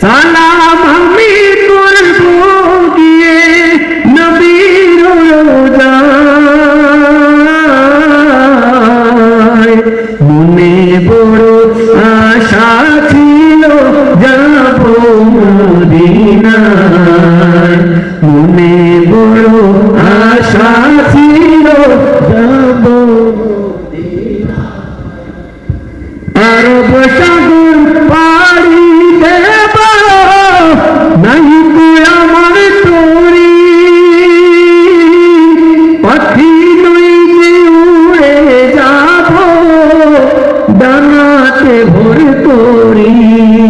Salam রাতে ভোর তোরি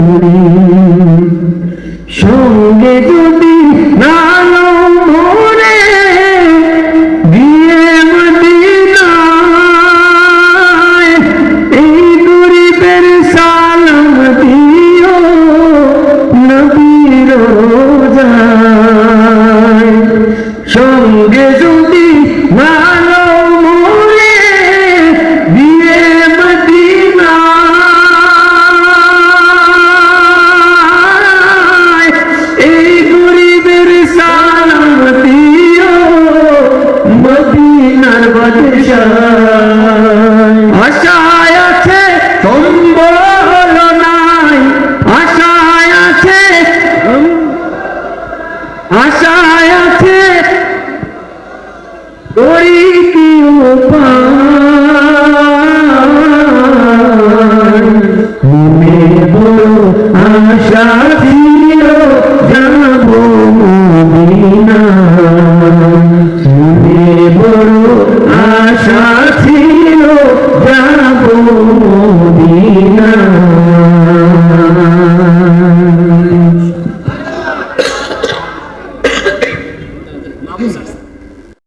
মনে সঙ্গে যদি নালো মনে গিয়ে মদিনায় এই গরিবের সালাম দিও, নবীর সঙ্গে যদি না Radhe Shah ছিল যাব দিনা